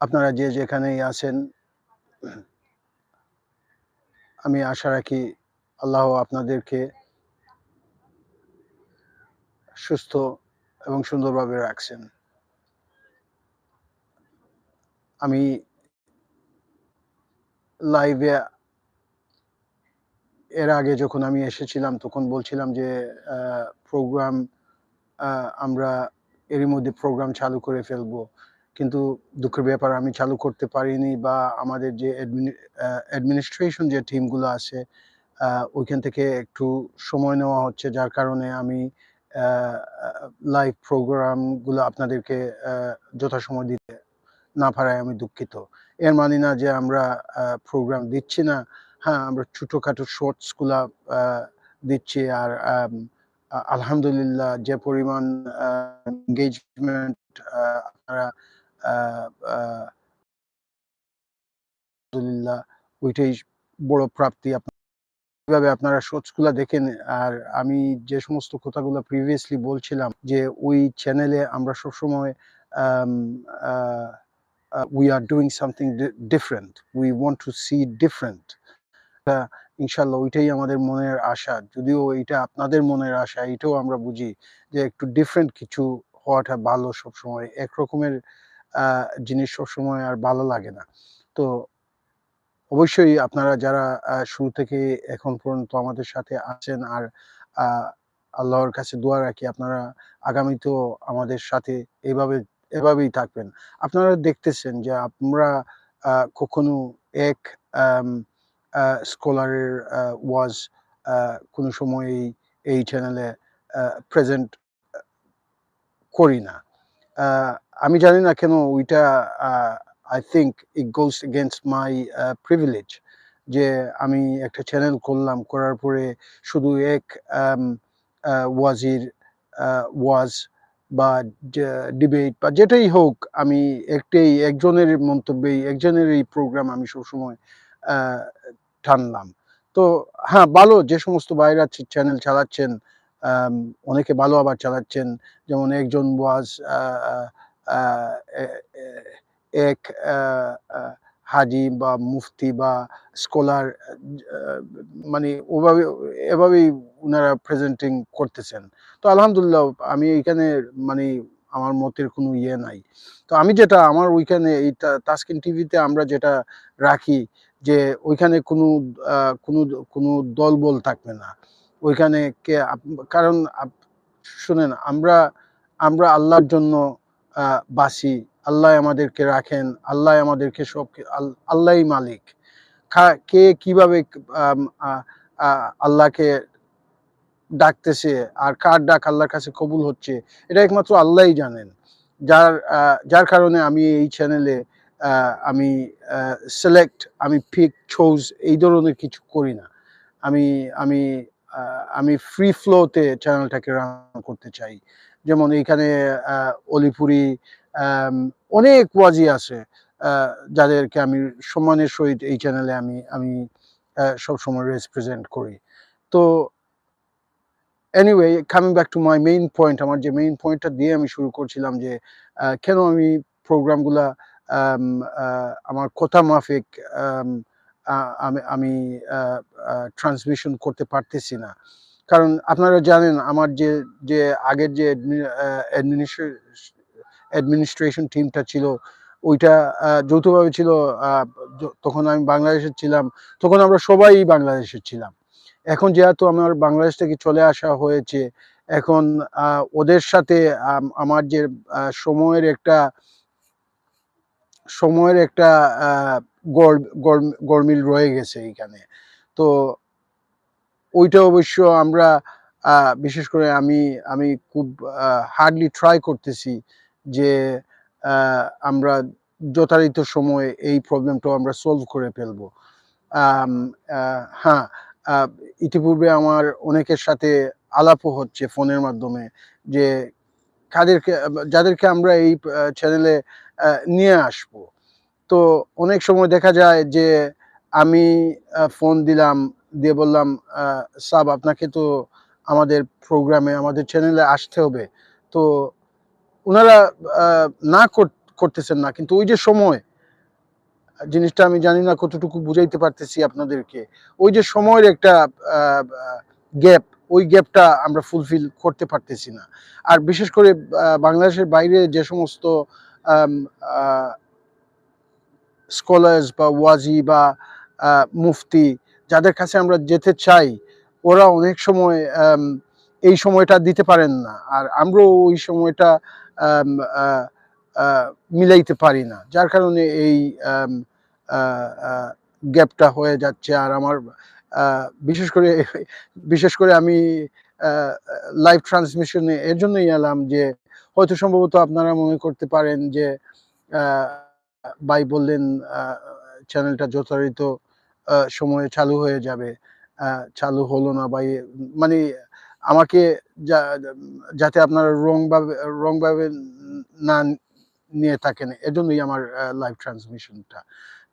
আপনারা যে যেখানেই আছেন, আমি আশা রাখি আল্লাহ আপনাদেরকে সুস্থ এবং সুন্দরভাবে রাখছেন। আমি লাইভে এর আগে যখন আমি এসেছিলাম, তখন বলছিলাম যে প্রোগ্রাম আমরা এরই মধ্যে প্রোগ্রাম চালু করে ফেলব। কিন্তু দুঃখের ব্যাপার, আমি চালু করতে পারিনি বা আমাদের যে অ্যাডমিনিস্ট্রেশন যে টিমগুলো আছে ওইখান থেকে একটু সময় নেওয়া হচ্ছে। যার কারণে আমি লাইভ প্রোগ্রামগুলো আপনাদেরকে যথাসময় দিতে না পারায় আমি দুঃখিত। এর মানে না যে আমরা প্রোগ্রাম দিচ্ছি না। হ্যাঁ আমরা ছোটোখাটো শর্টসগুলা দিচ্ছি আর আলহামদুলিল্লাহ, যে পরিমাণ এঙ্গেজমেন্ট আপনারা আলহামদুলিল্লাহ, ওইটাই বড় প্রাপ্তি কীভাবে আপনারা শর্টসগুলো দেখেন, আর আমি যে সমস্ত কথাগুলো প্রিভিয়াসলি বলছিলাম, যে ওই চ্যানেলে আমরা সবসময় we are doing something different we want to see different ইনশাল্লাহ ওইটাই আমাদের মনের আশা। যদিও এটা আপনাদের মনের আশা এটাও আমরা বুঝি যে একটু ডিফারেন্ট কিছু হওয়াটা ভালো সবসময়। একরকমের জিনিস সবসময় আর ভালো লাগে না। তো অবশ্যই আপনারা যারা শুরু থেকে এখন পর্যন্ত আমাদের সাথে আছেন আর আল্লাহর কাছে দোয়া রাখি, আপনারা আগামীতেও আমাদের সাথে এভাবে, এভাবেই থাকবেন। আপনারা দেখতেছেন যে আমরা কখনো এক স্কলারের ওয়াজ কোনো সময় এই চ্যানেলে প্রেজেন্ট করি না। আমি জানি না কেন ওইটা I think it goes against my privilege যে আমি একটা চ্যানেল করলাম, করার পরে শুধু এক ওয়াজির ওয়াজ বা ডিবেট বা যেটাই হোক, আমি একটাই, একজনের মন্তব্যেই একজনের এই প্রোগ্রাম আমি সবসময় টানলাম। তো হ্যাঁ ভালো যে সমস্ত বাইরা চ্যানেল চালাচ্ছেন অনেকে ভালো আবার চালাচ্ছেন, যেমন একজন ওয়াজ এক হাজি বা মুফতি বা স্কলার মানে ওভাবে, এভাবেই ওনারা প্রেজেন্টিং করতেছেন। তো আলহামদুলিল্লাহ, আমি এখানে মানে আমার মতের কোনো ইয়ে নাই। তো আমি যেটা, আমার ওইখানে এই তাসকিন টিভিতে আমরা যেটা রাখি যে ওইখানে কোনো কোনো কোনো দলবল থাকবে না। ওইখানে কে কারণ শুনেন, আমরা আমরা আল্লাহর জন্য বাসি। আল্লাহ আমাদেরকে রাখেন, আল্লাহ আমাদেরকে সব আল্লাহই মালিক। কে কীভাবে আল্লাহকে ডাকতেছে আর কার ডাক আল্লাহর কাছে কবুল হচ্ছে, এটা একমাত্র আল্লাহই জানেন। যার যার কারণে আমি এই চ্যানেলে আমি সিলেক্ট আমি পিক চোজ এই ধরনের কিছু করি না। আমি আমি আমি ফ্রি ফ্লোতে চ্যানেলটাকে রান করতে চাই। যেমন এইখানে অলিপুরি অনেক ওয়াজি আছে যাদেরকে আমি সম্মানের সহিত এই চ্যানেলে আমি আমি সবসময় রেপ্রেজেন্ট করি। তো anyway coming back to my main point আমার যে মেইন পয়েন্টটা দিয়ে আমি শুরু করছিলাম যে কেন আমি প্রোগ্রামগুলা আমার কথা মাফিক আমি আমি ট্রান্সমিশন করতে পারতেছি না। কারণ আপনারা জানেন আমার যে যে আগের যে অ্যাডমিনিস্ট্রেশন টিমটা ছিল, ওইটা যৌথভাবে ছিল তখন আমি বাংলাদেশে ছিলাম, তখন আমরা সবাই বাংলাদেশে ছিলাম। এখন যেহেতু আমার বাংলাদেশ থেকে চলে আসা হয়েছে, এখন ওদের সাথে আমার যে সময়ের একটা সময়ের একটা গড়- রয়ে গেছে এইখানে। তো ওইটা অবশ্য আমরা বিশেষ করে আমি আমি খুব হার্ডলি ট্রাই করতেছি যে আমরা যথাযথ সময়ে এই প্রবলেমটা আমরা সলভ করে ফেলব। হ্যাঁ ইতিপূর্বে আমার অনেকের সাথে আলাপও হচ্ছে ফোনের মাধ্যমে যে, কাদেরকে, যাদেরকে আমরা এই চ্যানেলে নিয়ে আসব। তো অনেক সময় দেখা যায় যে আমি ফোন দিলাম, দিয়ে বললাম সাব, আপনাকে তো আমাদের প্রোগ্রামে আমাদের চ্যানেলে আসতে হবে। তো ওনারা না কর- করতেছেন না। কিন্তু ওই যে সময়, জিনিসটা আমি জানি না কতটুকু বুঝাইতে পারতেছি আপনাদেরকে। ওই যে সময়ের একটা গ্যাপ ওই গ্যাপটা আমরা ফুলফিল করতে পারতেছি না। আর বিশেষ করে বাংলাদেশের বাইরে যে সমস্ত স্কলার্স বা ওয়াজি বা আহ, মুফতি যাদের কাছে আমরা যেতে চাই ওরা অনেক সময় আম, এই সময়টা দিতে পারেন না। আর আমরাও ওই সময়টা আহ, আহ, মিলাইতে পারি না। যার কারণে এই গ্যাপটা হয়ে যাচ্ছে। আর আমার বিশেষ করে বিশেষ করে আমি লাইভ ট্রান্সমিশনে এর জন্যই এলাম যে হয়তো সম্ভবত আপনারা মনে করতে পারেন যে ভাই বললেন চ্যানেলটা যথারীত সময়ে চালু হয়ে যাবে। চালু হলো না ভাই। মানে আমাকে যাতে আপনারা রং ভাবে রং ভাবে না নিয়ে থাকেন, এজন্যই আমার লাইভ ট্রান্সমিশনটা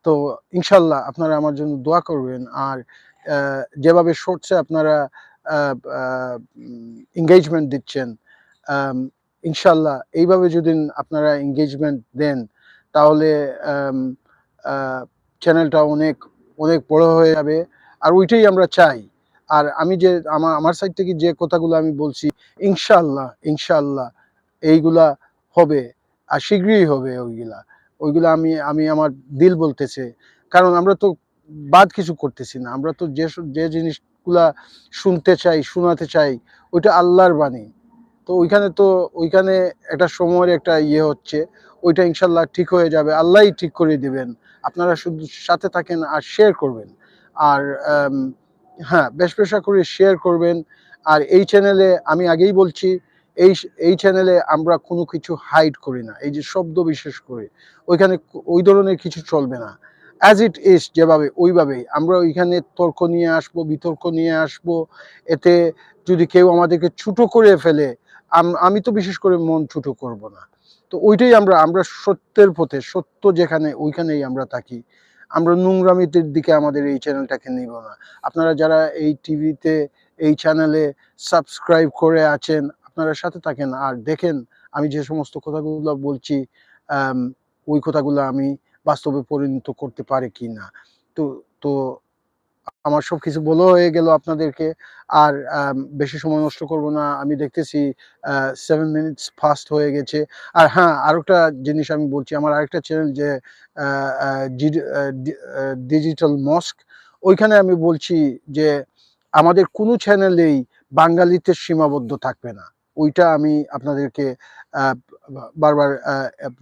তো ইনশাল্লাহ আপনারা আমার জন্য দোয়া করবেন। আর যেভাবে শর্টসে আপনারা এঙ্গেজমেন্ট দিচ্ছেন ইনশাল্লাহ, এইভাবে যদি আপনারা এঙ্গেজমেন্ট দেন, তাহলে চ্যানেলটা অনেক অনেক বড় হয়ে যাবে। আর ওইটাই আমরা চাই। আর আমি যে আমার আমার সাইড থেকে যে কথাগুলো আমি বলছি, ইনশাল্লাহ ইনশাল্লাহ, এইগুলা হবে। আর শীঘ্রই হবে ওইগুলা। ওইগুলা আমি আমি আমার দিল বলতেছে। কারণ আমরা তো বাদ কিছু করতেছি না। আমরা তো যে যে জিনিসগুলা শুনতে চাই, শোনাতে চাই, ওইটা আল্লাহর বাণী। তো ওইখানে তো ওইখানে একটা সময়ের একটা ইয়ে হচ্ছে, ওইটা ইনশাল্লাহ ঠিক হয়ে যাবে। আল্লাহই ঠিক করে দিবেন। আপনারা শুধু সাথে থাকেন আর শেয়ার করবেন। আর হ্যাঁ বেশ পেশা করে শেয়ার করবেন। আর এই চ্যানেলে আমি আগেই বলছি, এই এই চ্যানেলে আমরা কোনো কিছু হাইড করি না। এই যে শব্দ বিশেষ করে, ওইখানে ওই ধরনের কিছু চলবে না। অ্যাজ ইট ইজ যেভাবে, ওইভাবেই। আমরা ওইখানে তর্ক নিয়ে আসব, বিতর্ক নিয়ে আসব। এতে যদি কেউ আমাদেরকে ছুটো করে ফেলে আম- তো বিশেষ করে মন ছুটো করব না। তো ওইটাই আমরা আমরা সত্যের পথে, সত্য যেখানে, ওইখানেই আমরা থাকি। আমরা নোংরামিতের দিকে আমাদের এই চ্যানেলটাকে নিব না। আপনারা যারা এই টিভিতে, এই চ্যানেলে সাবস্ক্রাইব করে আছেন, আপনারা সাথে থাকেন আর দেখেন, আমি যে সমস্ত কথাগুলো বলছি ওই কথাগুলো আমি বাস্তবে পরিণত করতে পারি কি না তো তো আমার সব কিছু বলা হয়ে গেল আপনাদেরকে। আর বেশি সময় নষ্ট করব না। আমি দেখতেছি সেভেন মিনিটস ফাস্ট হয়ে গেছে। আর হ্যাঁ আরেকটা জিনিস আমি বলছি। আমার আরেকটা চ্যানেল যে ডিজিটাল মস্ক ওইখানে আমি বলছি যে, আমাদের কোনো চ্যানেলেই বাঙালিতে সীমাবদ্ধ থাকবে না। ওইটা আমি আপনাদেরকে বারবার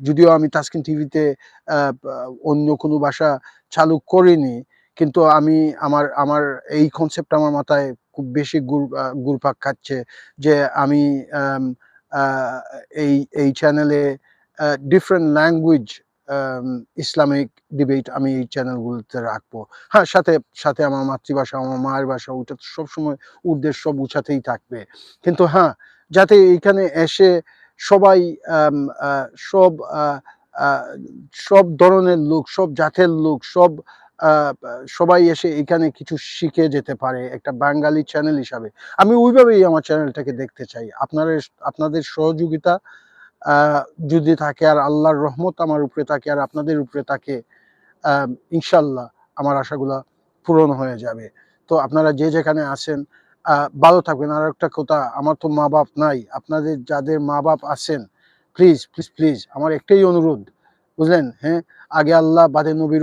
যদিও আমি তাসকিন টিভিতে অন্য কোনো ভাষা চালু করিনি কিন্তু আমি আমার আমার এই কনসেপ্ট আমার মাথায় খুব বেশি গুর আহ, ঘুরপাক খাচ্ছে যে আমি এই এই চ্যানেলে ডিফারেন্ট ল্যাঙ্গুয়েজ ইসলামিক ডিবেট আমি এই চ্যানেলগুলোতে রাখব। হ্যাঁ সাথে সাথে আমার মাতৃভাষা আমার মায়ের ভাষা ওইটা তো সবসময় উদ্দেশ্য সব উঁচাতেই থাকবে। কিন্তু হ্যাঁ যাতে এইখানে এসে সবাই সব সব ধরনের লোক সব জাতের লোক সব সবাই এসে এখানে কিছু শিখে যেতে পারে একটা বাঙালি চ্যানেল হিসাবে। আমি ওইভাবেই আমার চ্যানেলটাকে দেখতে চাই। আপনাদের আপনাদের সহযোগিতা যদি থাকে আর আল্লাহর রহমত আমার উপরে থাকে আর আপনাদের উপরে থাকে ইনশাল্লাহ আমার আশাগুলা পূরণ হয়ে যাবে। তো আপনারা যে যেখানে আছেন ভালো থাকবেন। আর একটা কথা, আমার তো মা বাপ নাই। আপনাদের যাদের মা বাপ আছেন প্লিজ প্লিজ প্লিজ আমার একটাই অনুরোধ, বুঝলেন? হ্যাঁ? আগে আল্লাহ বাদে নবীর